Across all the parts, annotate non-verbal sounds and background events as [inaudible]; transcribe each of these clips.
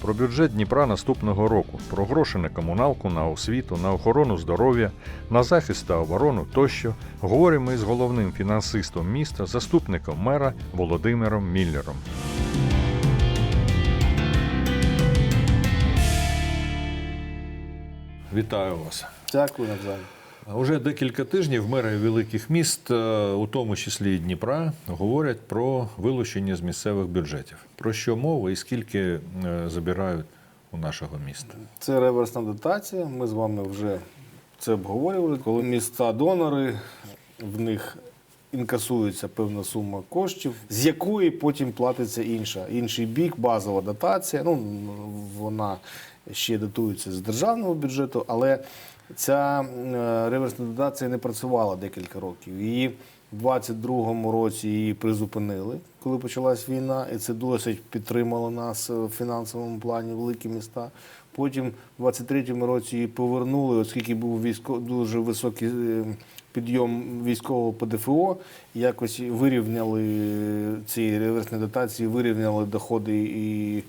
про бюджет Дніпра наступного року, про гроші на комуналку, на освіту, на охорону здоров'я, на захист та оборону тощо говоримо із головним фінансистом міста, заступником мера Володимиром Міллером. Вітаю вас. Дякую навзаєм. Уже декілька тижнів мери великих міст, е, у тому числі Дніпра, говорять про вилучення з місцевих бюджетів. Про що мова і скільки е, забирають у нашого міста? Це реверсна дотація. Ми з вами вже це обговорювали. Коли міста донори, в них інкасується певна сума коштів, з якої потім платиться інша. Інший бік, базова дотація. Ну, вона ще датується з державного бюджету, але ця е, реверсна дотація не працювала декілька років. Її в 22-му році її призупинили, коли почалась війна, і це досить підтримало нас в фінансовому плані великі міста. Потім в 23-му році її повернули, оскільки був військо дуже високий е, підйом військового ПДФО, якось вирівняли ці реверсні дотації, вирівняли доходи і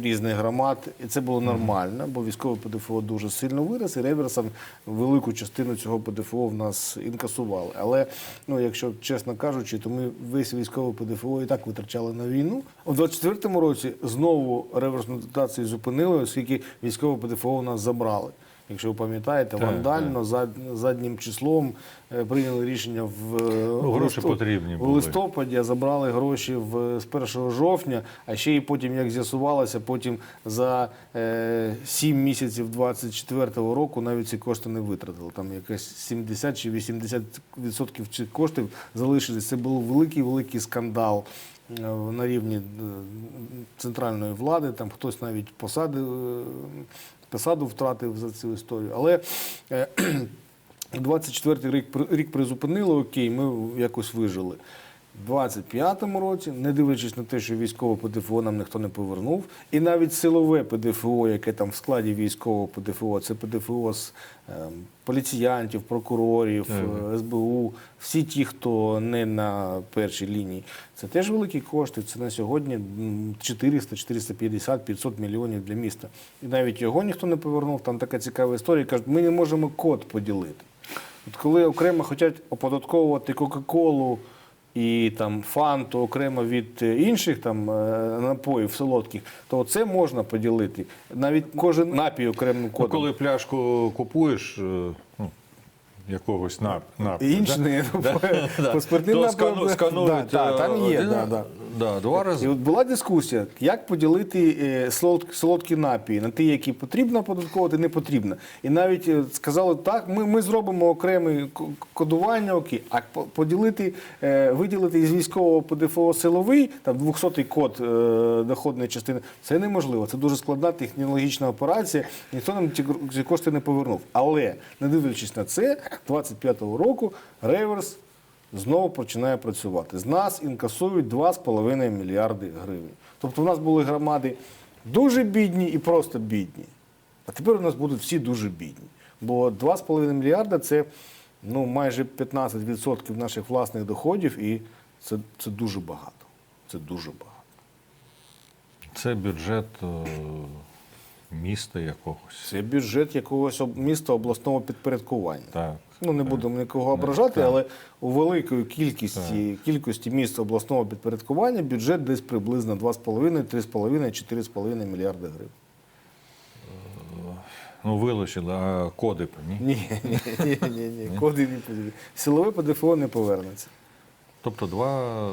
різних громад. І це було нормально, бо військове ПДФО дуже сильно вирос, і реверсом велику частину цього ПДФО в нас інкасували. Але ну, якщо чесно кажучи, то ми весь військове ПДФО і так витрачали на війну. У 24-му році знову реверсну дотацію зупинили, оскільки військове ПДФО у нас забрали. Якщо ви пам'ятаєте, Так, вандально зад, заднім числом е, прийняли рішення в, е, Ну, гроші листопаді- потрібні в листопаді, а забрали гроші в, з 1 жовтня, а ще й потім, як з'ясувалося, потім за е, 7 місяців 24-го року навіть ці кошти не витратили. Там якесь 70 чи 80% відсотків цих коштів залишились. Це був великий-великий скандал е, на рівні е, центральної влади. Там хтось навіть посади, е, посаду втратив за цю історію. Але е, [clears throat] 24-й рік, рік призупинили, окей, ми якось вижили. У 25-му році, не дивлячись на те, що військове ПДФО нам ніхто не повернув, і навіть силове ПДФО, яке там в складі військового ПДФО, це ПДФО з ем, поліціянтів, прокурорів, е, СБУ, всі ті, хто не на першій лінії, це теж великі кошти. Це на сьогодні 400, 450, 500 мільйонів для міста. І навіть його ніхто не повернув. Там така цікава історія. Кажуть, ми не можемо код поділити. От коли окремо хочуть оподатковувати Кока-Колу і там фанту окремо від е, інших там е, напоїв солодких, то це можна поділити. Навіть кожен напій окремим Ну, коли пляшку купуєш е, ну, якогось нап, напою, Інші да? не [laughs] Да. по да, сканують, е, там є, да, два рази. І от була дискусія, як поділити е, солодкі напії на ті, які потрібно оподатковувати, не потрібно. І навіть е, сказали, так, ми, ми зробимо окреме кодування, окей, а по- поділити, виділити із військового ПДФО силовий, там 200-й код доходної частини, це неможливо. Це дуже складна технологічна операція, ніхто нам ці кошти не повернув. Але, не дивлячись на це, 25-го року реверс знову починає працювати. З нас інкасують 2,5 мільярди гривень. Тобто в нас були громади дуже бідні і просто бідні. А тепер у нас будуть всі дуже бідні. Бо 2,5 мільярда це ну, майже 15% наших власних доходів, і це, це дуже багато. Це дуже багато. Це бюджет е, міста якогось. Це бюджет якогось міста обласного підпорядкування. Так. Ну, не будемо нікого ображати, але у великої кількості, кількості міст обласного підпорядкування бюджет десь приблизно 2,5, 3,5, 4,5 мільярди гривень. Ну, вилучили, а коди по ні. Ні, ні, ні, ні, ні. Коди не потрібні. Силове ПДФО не повернеться. Тобто два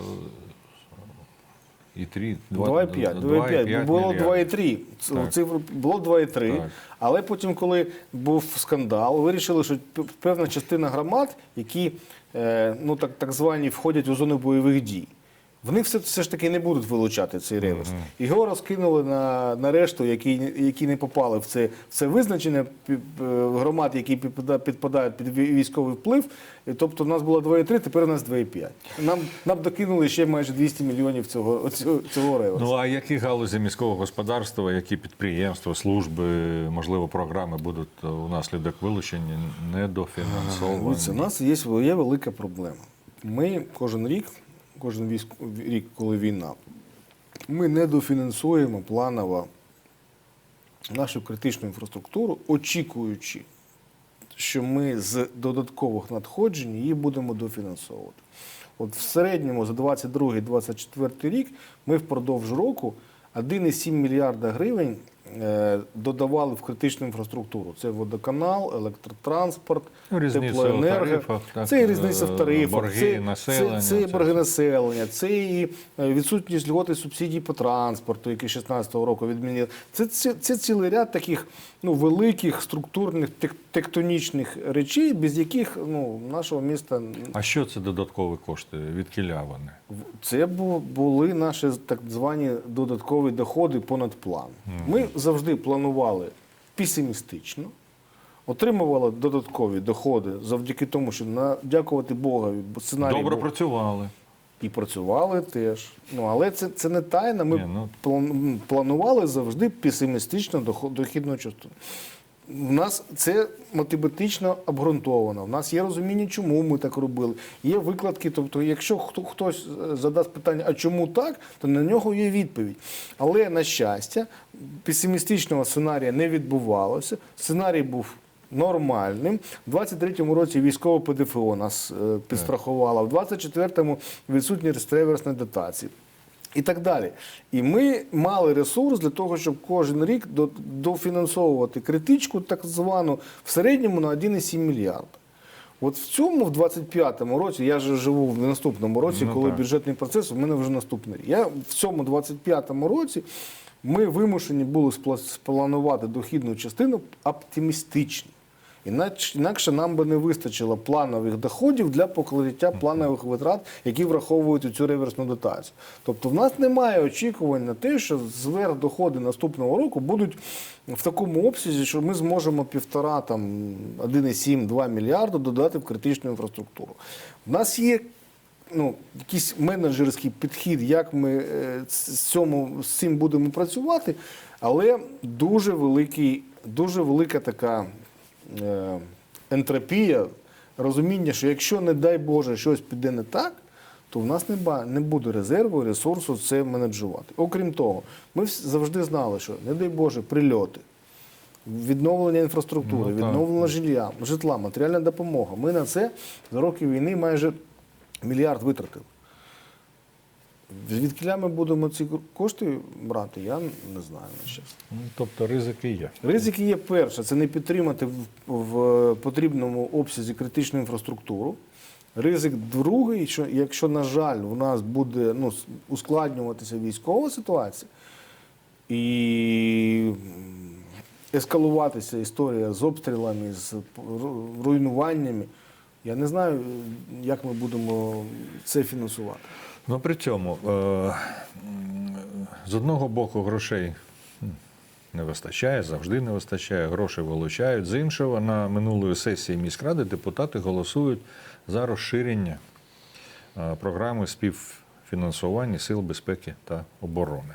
і три. два- 2,5. і 2,5. Було 2,3. Цифру було 2,3. Але потім, коли був скандал, вирішили, що певна частина громад, які е, ну, так, так звані входять у зону бойових дій, вони все, все ж таки не будуть вилучати цей реверс. Його розкинули на, на решту, які, які не попали в це, в це визначення громад, які підпадають під військовий вплив. Тобто у нас було 2,3, тепер у нас 2,5. Нам, нам докинули ще майже 200 мільйонів цього, цього, цього реверсу. Ну а які галузі міського господарства, які підприємства, служби, можливо, програми будуть е, унаслідок вилучення недофінансовані? Дивіться, у нас є, є велика проблема. Ми кожен рік, кожен військ, рік, коли війна, ми недофінансуємо планово нашу критичну інфраструктуру, очікуючи, що ми з додаткових надходжень її будемо дофінансовувати. От в середньому за 22-24 рік ми впродовж року 1,7 мільярда гривень додавали в критичну інфраструктуру. Це водоканал, електротранспорт, теплоенерго. це і різниця в е, тарифах, це, це, це, і борги населення, це і е, відсутність льготи субсидій по транспорту, які 16-го року відмінили. Це, це, це цілий ряд таких ну, великих структурних тек- тектонічних речей, без яких ну, нашого міста А що це додаткові кошти? Від кіля вони? це були наші так звані додаткові доходи понад план. Ми завжди планували песимістично. Отримували додаткові доходи завдяки тому, що на дякувати Богові, бо сценарій Добре був- працювали. і працювали теж. Ну але це, це не тайна. Ми Ні, ну- планували завжди песимістично дохідну частину. У нас це математично обґрунтовано. У нас є розуміння, чому ми так робили. Є викладки. Тобто, якщо хто хтось е, задасть питання, а чому так, то на нього є відповідь. Але на щастя, песимістичного сценарія не відбувалося. Сценарій був нормальним. У 23-му році військове ПДФО нас е, підстрахувало, в 24-му відсутні реверсні дотації. І так далі. І ми мали ресурс для того, щоб кожен рік до- дофінансовувати критичку, так звану, в середньому на 1,7 мільярда. От в цьому, в 25-му році, я же живу в наступному році, Ну, коли так. бюджетний процес, у мене вже наступний рік. Я в цьому 25-му році ми вимушені були спла- спланувати дохідну частину оптимістично. Інакше нам би не вистачило планових доходів для покриття планових витрат, які враховують цю реверсну дотацію. Тобто в нас немає очікувань на те, що зверх доходи наступного року будуть в такому обсязі, що ми зможемо півтора там 1,7-2 мільярда додати в критичну інфраструктуру. У нас є ну, якийсь менеджерський підхід, як ми е, з, цьому, з цим будемо працювати, але дуже великий, дуже велика така ентропія, розуміння, що якщо, не дай Боже, щось піде не так, то в нас не, буде резерву, ресурсу це менеджувати. Окрім того, ми завжди знали, що, не дай Боже, прильоти. Відновлення інфраструктури, Ну, відновлення жилья, житла, матеріальна допомога. Ми на це за роки війни майже мільярд витратили. Звідкіля ми будемо ці кошти брати, я не знаю на щастя. Ну, тобто ризики є. Ризики є перше, це не підтримати в, в потрібному обсязі критичну інфраструктуру. Ризик другий, що якщо, на жаль, у нас буде ну, ускладнюватися військова ситуація і ескалуватися історія з обстрілами, з ру- руйнуваннями, я не знаю, як ми будемо це фінансувати. Ну при цьому е, з одного боку грошей не вистачає, завжди не вистачає, гроші вилучають. З іншого, на минулої сесії міськради депутати голосують за розширення е, програми співфінансування сил безпеки та оборони.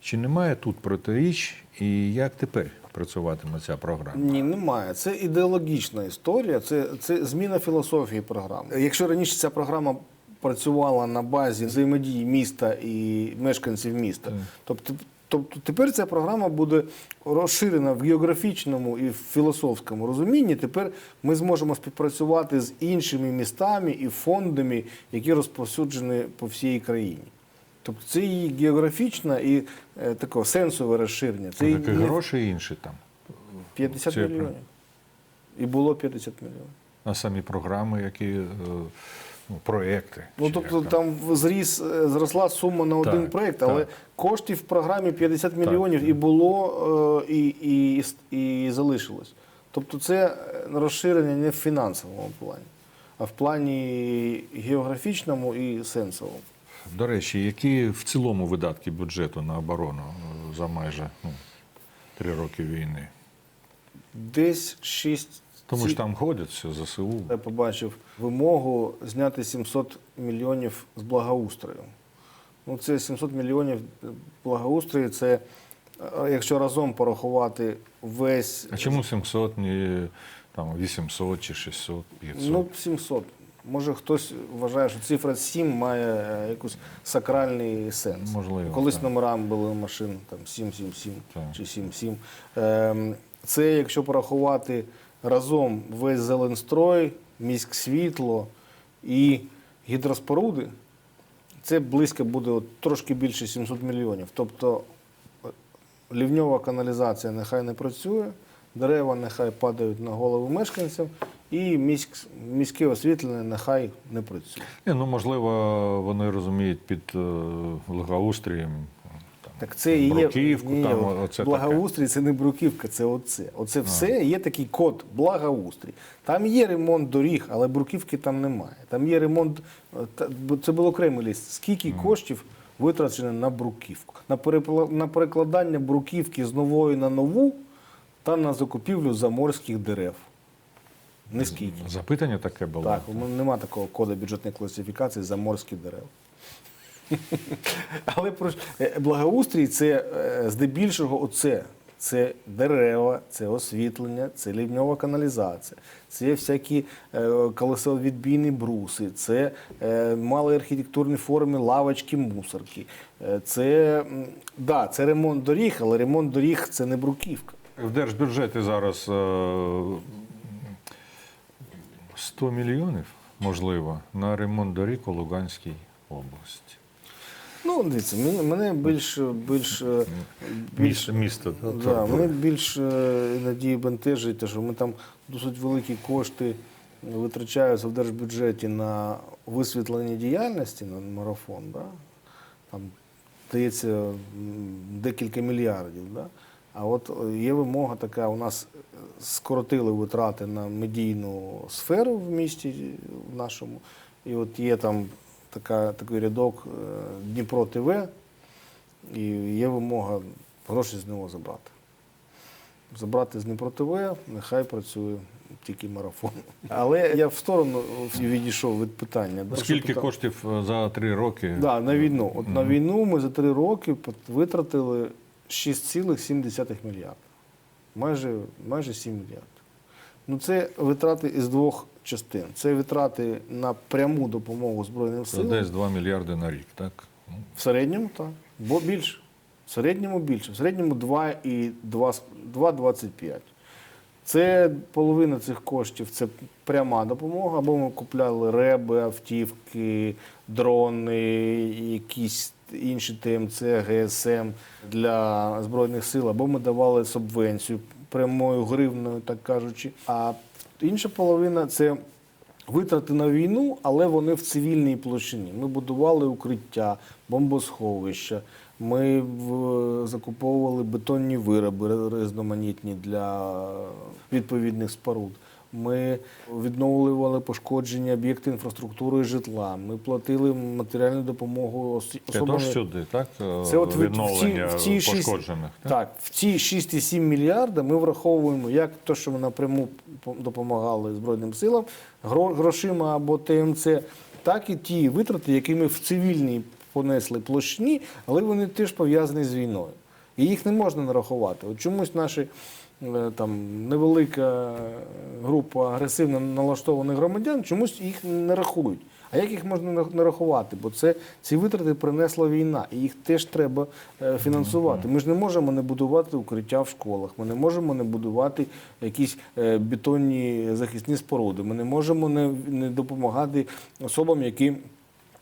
Чи немає тут протиріч і як тепер працюватиме ця програма? Ні, немає. Це ідеологічна історія, це, це зміна філософії програми. Якщо раніше ця програма працювала на базі взаємодії міста і мешканців міста, тобто, тобто тепер ця програма буде розширена в географічному і в філософському розумінні. Тепер ми зможемо співпрацювати з іншими містами і фондами, які розповсюджені по всій країні. Тобто це і географічне і е, таке сенсове розширення. Це і не гроші інші там, 50 Це мільйонів. І було 50 мільйонів. а самі програми, які е, проекти. Ну тобто там зріс, е, зросла сума на один Так, але так. коштів в програмі 50 мільйонів і було, е, і, і, і залишилось. Тобто це е, розширення не в фінансовому плані, а в плані географічному і сенсовому. До речі, які в цілому видатки бюджету на оборону за майже ну, три роки війни? Десь 6 Тому що там ходять все ЗСУ. Я побачив вимогу зняти 700 мільйонів з благоустрою. Ну, це 700 мільйонів благоустрою, це е, якщо разом порахувати весь. А чому 700, не там 800 чи 600, 500? Ну, 700. Може хтось вважає, що цифра 7 має е, якийсь сакральний сенс. Можливо, Колись так. номерам були машин там 777 Так. чи 77. Ем, Це якщо порахувати разом весь Зеленстрой, міськ світло і гідроспоруди, це близько буде от, трошки більше 700 мільйонів. Тобто е, лівньова каналізація нехай не працює, дерева нехай падають на голови мешканців, і міськ, міське освітлення нехай не працює. Ну можливо, вони розуміють під е, благоустрієм. Так це і є бруківку, ні, там оце благоустрій, це не бруківка, це оце. Оце все є такий код благоустрій. Там є ремонт доріг, але бруківки там немає. Там є ремонт, е, це був окремий ліст. Скільки коштів витрачено на бруківку? На, на перекладання бруківки з нової на нову та на закупівлю заморських дерев. Нескільки. таке. Запитання таке було. Так, немає такого коду бюджетної класифікації заморські дерева. [laughs] Але про е, благоустрій це е, здебільшого оце. Це дерева, це освітлення, це лівньова каналізація, це всякі е, колесовідбійні бруси, це мали архітектурні форми, лавочки, мусорки. Це, да, це ремонт доріг, але ремонт доріг це не бруківка. В держбюджеті зараз е, 100 мільйонів, можливо, на ремонт доріг у Луганській області. Ну, дивіться, мене більш, більш, е, більш Місто, да, Да, мене більш іноді бентежить, те, що ми там досить великі кошти витрачаються в держбюджеті на висвітлення діяльності на марафон. Да? Там дається декілька мільярдів. Да? А от е, є вимога така, у нас скоротили витрати на медійну сферу в місті в нашому. І от є там така, такий рядок е, Дніпро ТВ, і є вимога гроші з нього забрати. Забрати з Дніпро ТВ, нехай працює тільки марафон. Але я в сторону відійшов від питання. Скільки що коштів е, за три роки? Да, на війну. От на війну ми за три роки витратили 6,7 мільярда. Майже, майже 7 мільярдів. Ну, це витрати із двох частин. Це витрати на пряму допомогу Збройним Це десь 2 мільярди на рік, так? Ну, В середньому так. Бо більше. В середньому більше. В середньому 2 і 2,25. Це половина цих коштів це пряма допомога, або ми купляли реби, автівки, дрони, якісь інші ТМЦ, ГСМ для Збройних сил, або ми давали субвенцію прямою гривною, так кажучи. А інша половина це Витрати на війну, але вони в цивільній площині. Ми будували укриття, бомбосховища. Ми в- закуповували бетонні вироби різноманітні для відповідних споруд. Ми відновлювали пошкоджені об'єкти інфраструктури і житла. Ми платили матеріальну допомогу ос- Це особам. ж сюди, так? е, Це от в- в ці- в ці пошкоджених. Так? Так, в ці 6,7 мільярда ми враховуємо як те, що ми напряму по- допомагали Збройним силам, гро- грошима або ТМЦ, так і ті витрати, які ми в цивільній понесли площині, але вони теж пов'язані з війною. І їх не можна нарахувати. От чомусь наші е, там невелика група агресивно налаштованих громадян чомусь їх не рахують. А як їх можна на- нарахувати? Бо це ці витрати принесла війна, і їх теж треба е, фінансувати. Ми ж не можемо не будувати укриття в школах, ми не можемо не будувати якісь е, бетонні захисні споруди. Ми не можемо не, не допомагати особам, які.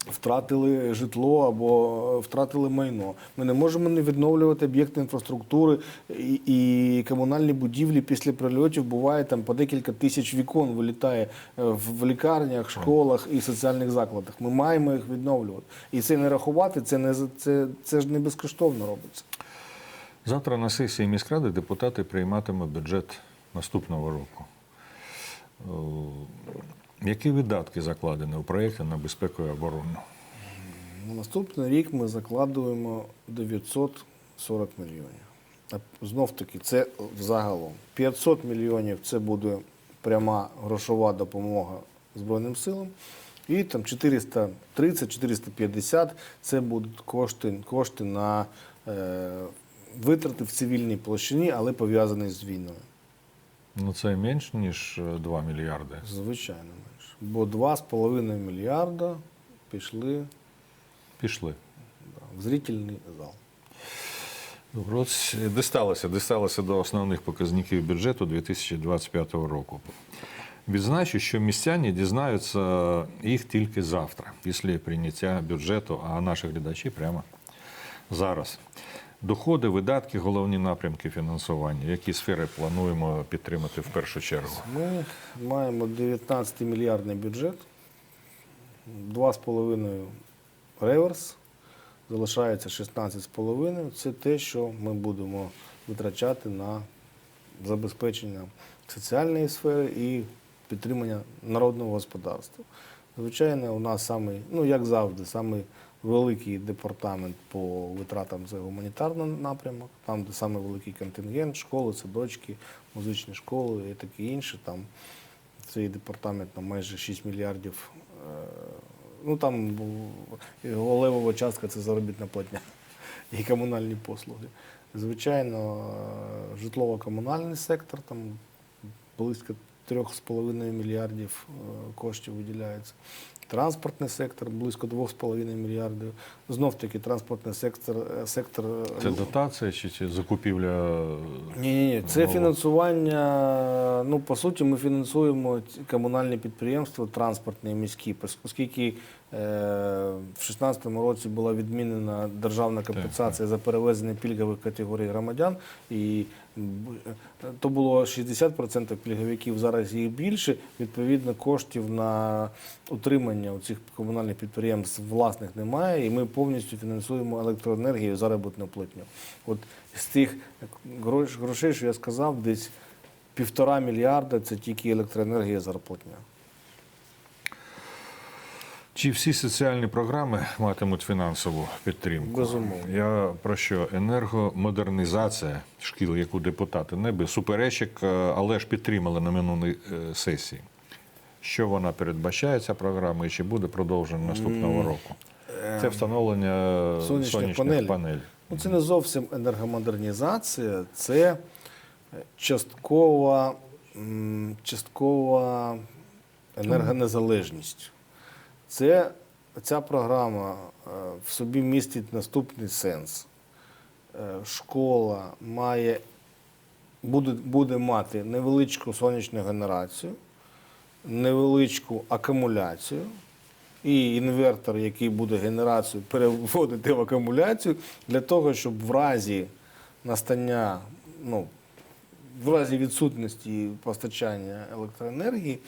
Втратили житло або е, втратили майно. Ми не можемо не відновлювати об'єкти інфраструктури і, і комунальні будівлі після прильотів буває там по декілька тисяч вікон вилітає е, в, в лікарнях, школах і соціальних закладах. Ми маємо їх відновлювати. І це не рахувати, це не це, це ж не безкоштовно робиться. Завтра на сесії міськради депутати прийматимуть бюджет наступного року. Е, Які видатки закладені у проєкті на безпеку і оборону? На наступний рік ми закладуємо 940 мільйонів. Знов таки, це взагалом. 500 мільйонів це буде пряма грошова допомога Збройним силам. І там 430-450 це будуть кошти, кошти на е, витрати в цивільній площині, але пов'язані з війною. Ну це менш ніж е, 2 мільярди. Звичайно. Бо 2,5 мільярда пішли Пішли. да, в зрительний зал. Добре, от де сталося? Де сталося до основних показників бюджету 2025 року. Відзначу, що містяні дізнаються їх тільки завтра, після прийняття бюджету, а наші глядачі прямо зараз. Доходи, видатки, головні напрямки фінансування. Які сфери плануємо підтримати в першу чергу? Ми маємо 19 мільярдний бюджет, 2,5 реверс, залишається 16,5. Це те, що ми будемо витрачати на забезпечення соціальної сфери і підтримання народного господарства. Звичайно, у нас самий, ну як завжди, самий великий департамент по витратам за гуманітарний напрямок, там, де самий великий контингент, школи, садочки, музичні школи і таке інше. Там цей департамент на майже 6 мільярдів. Е, Ну там бу- левова частка це заробітна платня [laughs] і комунальні послуги. Звичайно, е, житлово-комунальний сектор там близько 3,5 мільярдів е, коштів виділяється. Транспортний сектор близько 2,5 мільярдів. Знов таки транспортний сектор, е, сектор е, Це дотація чи це закупівля? ні, ні, ні. Це фінансування. Ну, по суті, ми фінансуємо комунальні підприємства, транспортні міські, оскільки е, в 2016 році була відмінена державна компенсація за перевезення пільгових категорій громадян, і то було 60% пільговиків, зараз їх більше. Відповідно, коштів на утримання цих комунальних підприємств власних немає, і ми повністю фінансуємо електроенергію, заробітну платню. От з тих грошей, що я сказав, десь півтора мільярда це тільки електроенергія зарплатня. Чи всі соціальні програми матимуть фінансову підтримку? Безумовно. Я про що? Енергомодернізація шкіл, яку депутати не без суперечок, е, але ж підтримали на минулій е, сесії. Що вона передбачає, ця програма, і чи буде продовжена наступного року? Це встановлення сонячних сонячних, панелей. панелей. Ну, це не зовсім енергомодернізація, це часткова, часткова енергонезалежність. Це, ця програма е, в собі містить наступний сенс. Е, Школа має, буде, буде мати невеличку сонячну генерацію, невеличку акумуляцію і інвертор, який буде генерацію переводити в акумуляцію, для того, щоб в разі настання, ну, в разі відсутності постачання електроенергії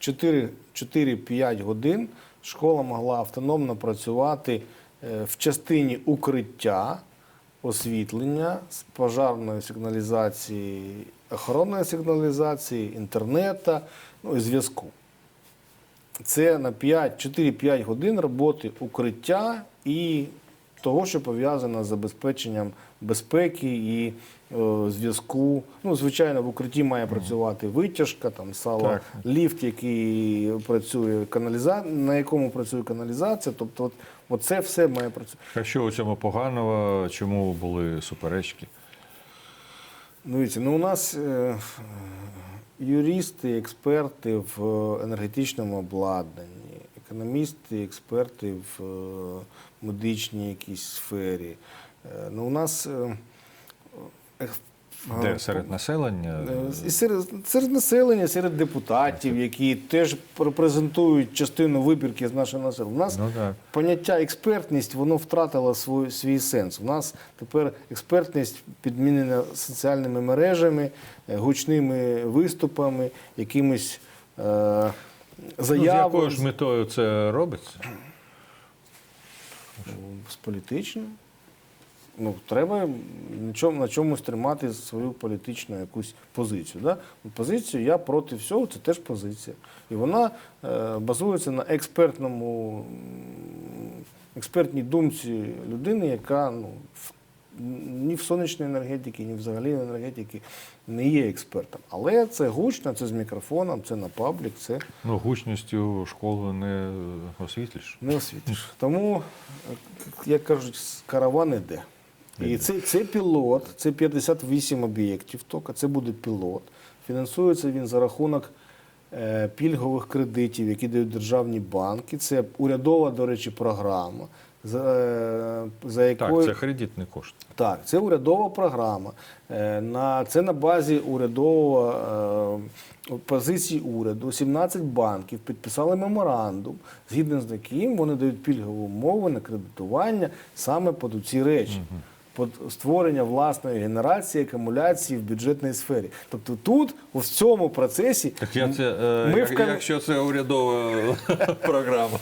4-5 годин школа могла автономно працювати е, в частині укриття, освітлення, пожарної сигналізації, охоронної сигналізації, інтернету, ну і зв'язку. Це на 5, 4-5 годин роботи укриття і того, що пов'язано з забезпеченням безпеки і е, зв'язку. Ну, звичайно, в укритті має працювати витяжка, там сало, Так. ліфт, який працює каналіза... на якому працює каналізація. Тобто, от, от це все має працювати. А що у цьому поганого? Чому були суперечки? Ну, дивіться, ну у нас е, юристи, експерти в енергетичному обладнанні, економісти, експерти в е, медичній якійсь сфері. Е, ну, у нас е, Де серед населення? І серед, серед населення, серед депутатів, які теж репрезентують частину вибірки з нашого населення. У нас Ну так. поняття експертність воно втратило свій, свій сенс. У нас тепер експертність підмінена соціальними мережами, гучними виступами, якимись е, Ну, з якою ж метою це робиться? з політичним. Ну, треба на, чому, на чомусь тримати свою політичну якусь позицію. Да? Позицію я проти всього, це теж позиція. І вона е, базується на експертному, експертній думці людини, яка ну, в, ні в сонячній енергетиці, ні взагалі в енергетиці не є експертом. Але це гучно, це з мікрофоном, це на паблік, це Ну, гучністю школу не освітлиш. не освітиш. Тому, як кажуть, караван іде. І це, це пілот, це 58 об'єктів тільки, це буде пілот. Фінансується він за рахунок е, пільгових кредитів, які дають державні банки. Це урядова, до речі, програма, за, е, за якою Так, це кредитний кошт. так, це урядова програма. Е, На, це на базі урядового е, позиції уряду. 17 банків підписали меморандум, згідно з яким вони дають пільгові умови на кредитування саме під ці речі. Під створення власної генерації, акумуляції в бюджетній сфері. Тобто тут, у цьому процесі, Так я це, е, Ми як- в кон- якщо це урядова [laughs] програма.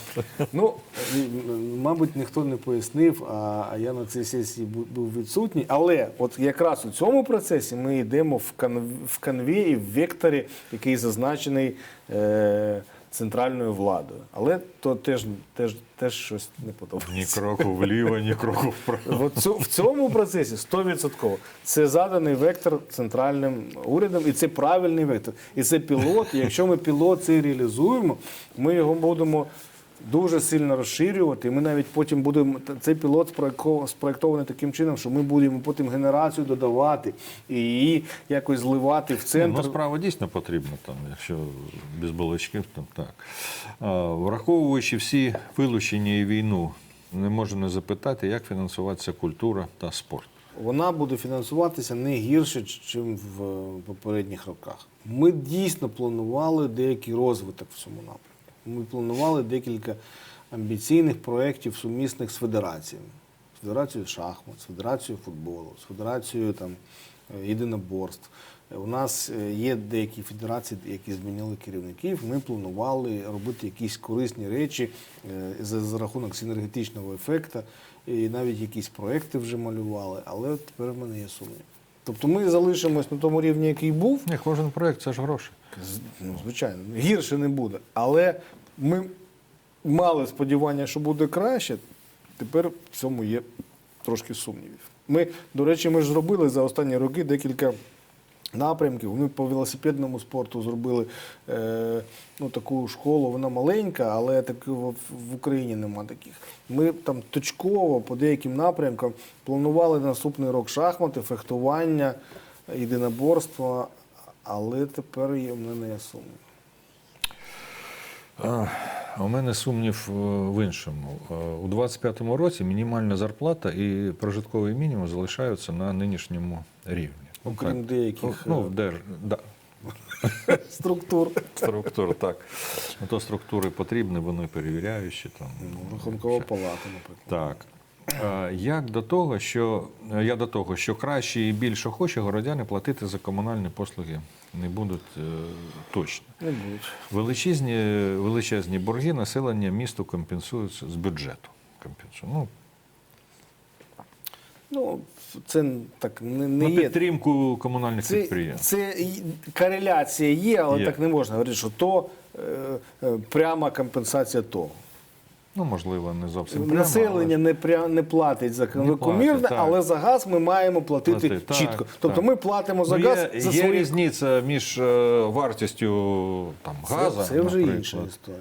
Ну, мабуть, ніхто не пояснив, а я на цій сесії був відсутній. Але от якраз у цьому процесі ми йдемо в, кан, в канві і в векторі, який зазначений е, центральною владою. Але то теж, теж, теж щось не Ні подобається. кроку вліво, ні кроку вправо. В цьому процесі 100% це заданий вектор центральним урядом, і це правильний вектор. І це пілот. І якщо ми пілот цей реалізуємо, ми його будемо дуже сильно розширювати. І ми навіть потім будемо цей пілот спроєктований таким чином, що ми будемо потім генерацію додавати і її якось зливати в центр. Ну, справа дійсно потрібна, там, якщо без балачків, то так. Враховуючи всі вилучення і війну, не можу не запитати, як фінансуватися культура та спорт. вона буде фінансуватися не гірше, ніж в попередніх роках. Ми дійсно планували деякий розвиток в цьому напрямку. Ми планували декілька амбіційних проєктів сумісних з федераціями. З федерацією шахмат, з федерацією футболу, з федерацією там, е, єдиноборств. У нас е, є деякі федерації, які змінили керівників. Ми планували робити якісь корисні речі е, за, рахунок синергетичного ефекту. І навіть якісь проекти вже малювали, але тепер в мене є сумнів. Тобто ми залишимось на тому рівні, який був, Ні, кожен проєкт це ж гроші. ну, звичайно, гірше не буде. Але ми мали сподівання, що буде краще. Тепер в цьому є трошки сумнівів. Ми, до речі, ми ж зробили за останні роки декілька напрямків. Ми по велосипедному спорту зробили е, ну, таку школу, вона маленька, але такого в, в Україні нема таких. Ми там точково по деяким напрямкам планували наступний рок шахмати, фехтування, єдиноборство, але тепер є в мене сумнів. У мене сумнів е, в іншому. Е, У 25-му році мінімальна зарплата і прожитковий мінімум залишаються на нинішньому рівні. Ну, Окрім так. деяких, ну, е, держ... да, [laughs] Структур. структур, так. Ну, То структури потрібні, вони перевіряючі. Там, Ну, Рахункова палата, наприклад. Так. Е, Як до того, що е, я до того, що краще і більш охочі городяни платити за комунальні послуги не будуть е, точно. Не будуть. Величезні, величезні борги населення місту компенсуються з бюджету. Компенсують. Ну, Ну, це так не, не на є. підтримку комунальних Це, підприємств. це кореляція є, але Є. так не можна говорити, що то е, е, пряма компенсація того. Ну, можливо, не зовсім прямо. Населення але не, пря, не платить за комірне, платить, але за газ ми маємо платити Платить, так, чітко. Тобто так. ми платимо за Ну, газ є, за є різниця між е, вартістю там, газу. Це, це вже інша історія.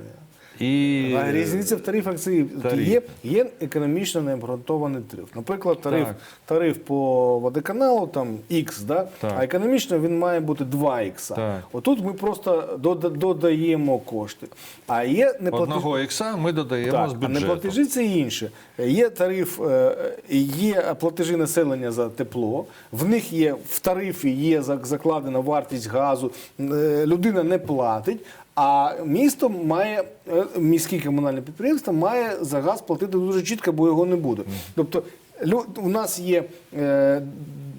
І... А різниця в тарифах це тариф. є, є економічно необґрунтований тариф. Наприклад, тариф, Так. тариф по водоканалу там X, да? Так. а економічно він має бути 2X. Так. Отут ми просто додаємо кошти. А є неплатежі. Одного ікса ми додаємо Так, з а бюджету. неплатежі це інше. Є тариф, е, є платежі населення за тепло. В них є в тарифі є зак- закладена вартість газу. Е, Людина не платить. А місто має е, міське комунальне підприємство має за газ платити дуже чітко, бо його не буде. Тобто у нас є е,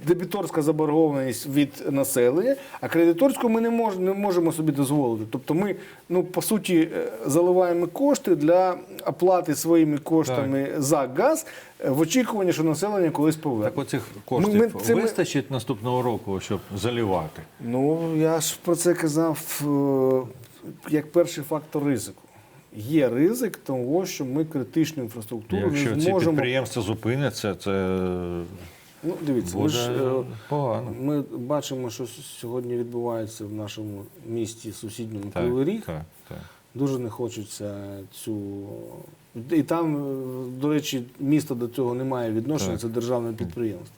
дебіторська заборгованість від населення, а кредиторську ми не, мож, не можемо собі дозволити. Тобто ми, ну, по суті, е, заливаємо кошти для оплати своїми коштами за газ в очікуванні, що населення колись поверне. Так оцих коштів Ми- ми- це ми- вистачить наступного року, щоб заливати. Ну, я ж про це казав як перший фактор ризику. Є ризик того, що ми критичну інфраструктуру Якщо не ці підприємства зупиняться, це Ну, дивіться, ми ж е, погано. ми бачимо, що сьогодні відбувається в нашому місті сусідньому Кривий Ріг. так, так. Дуже не хочеться цю. І там, е, до речі, місто до цього не має відношення, Так. це державне підприємство.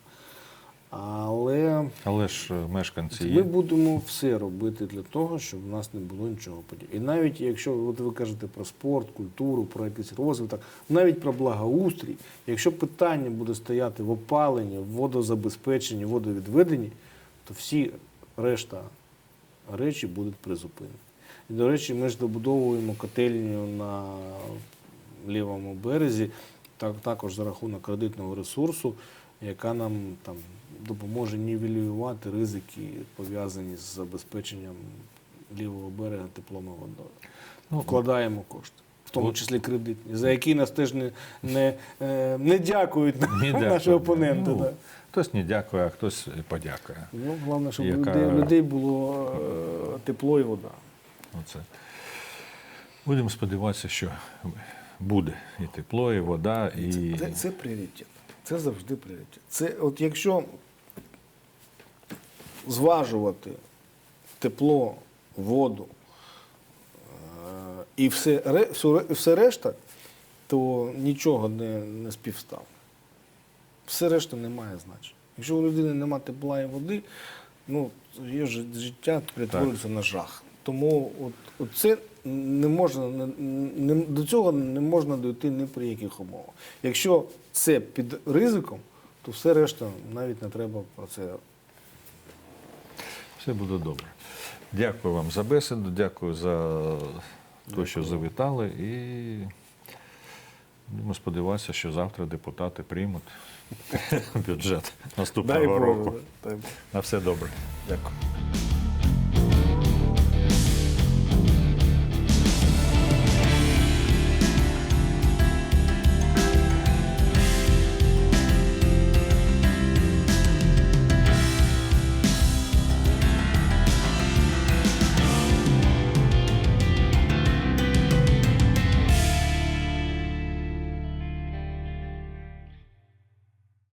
Але Але ж е, мешканці ми будемо все робити для того, щоб в нас не було нічого подібного. І навіть якщо от ви кажете про спорт, культуру, про якийсь розвиток, навіть про благоустрій, якщо питання буде стояти в опаленні, в водозабезпеченні, водовідведенні, то всі решта речі будуть призупинені. І, до речі, ми ж добудовуємо котельню на лівому березі, так, також за рахунок кредитного ресурсу, яка нам там допоможе нівелювати ризики, пов'язані з забезпеченням лівого берега теплом і водою. Ну, Вкладаємо кошти, в тому числі кредитні, за які нас теж не, не, е, не дякують Не [laughs] наші опоненти. Ну, да. Хтось не дякує, а хтось подякує. Ну, головне, щоб Яка- людей, людей було е, тепло і вода. Оце. Будемо сподіватися, що буде і тепло, і вода, і Це, це пріоритет. Це завжди пріоритет. Це от якщо зважувати тепло, воду е, і все, все решта, то нічого не, не співстав. Все решта не має значення. Якщо у людини нема тепла і води, ну, її жи- життя перетворюється на жах. Тому от, от це не можна, не, не, до цього не можна дойти ні при яких умовах. Якщо це під ризиком, то все решта навіть не треба про це. Все буде добре. Дякую вам за бесіду, дякую за те, що завітали, і будемо сподіватися, що завтра депутати приймуть [laughs] бюджет наступного року. На все добре. Дякую.